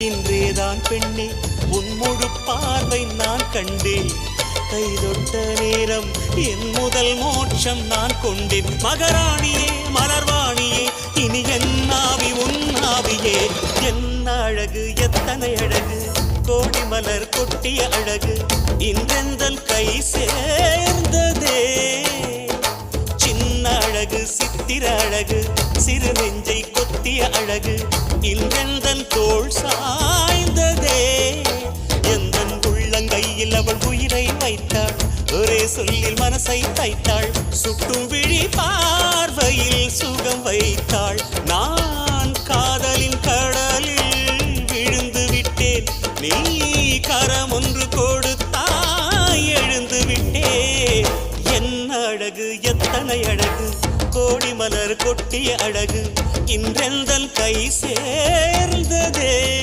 இன்றேதான் பெண்ணே உன் முழு பார்வை நான் கண்டேன். கைதொட்ட நேரம் என் முதல் மோட்சம் நான் கொண்டேன். மகராணியே மலர்வாணியே இனி என் ஆவி உன் ஆவியே. என் அழகு எத்தனை அழகு கோடி மலர் கொட்டிய அழகு இன்றெந்தல் கை சேர்ந்ததே. சின்ன அழகு சித்திர அழகு சிறு நெஞ்சை கொத்திய அழகு இன்றெந்தன் தோள் சாய்ந்ததே? எந்தன் உள்ளங்கையில் அவள் உயிரை வைத்தாள்? ஒரே சொல்லில் மனசை தைத்தாள். சுட்டும் விழி பார்வையில் சுகம் வைத்தாள். நான் காதலின் கடலில் விழுந்து விட்டேன். நீ கரம் ஒன்று கொடுத்தாய் எழுந்து விட்டேன். அழகு எத்தனை அழகு? கோடி மலர் கொட்டிய அழகு இன்றெந்தல் கை சே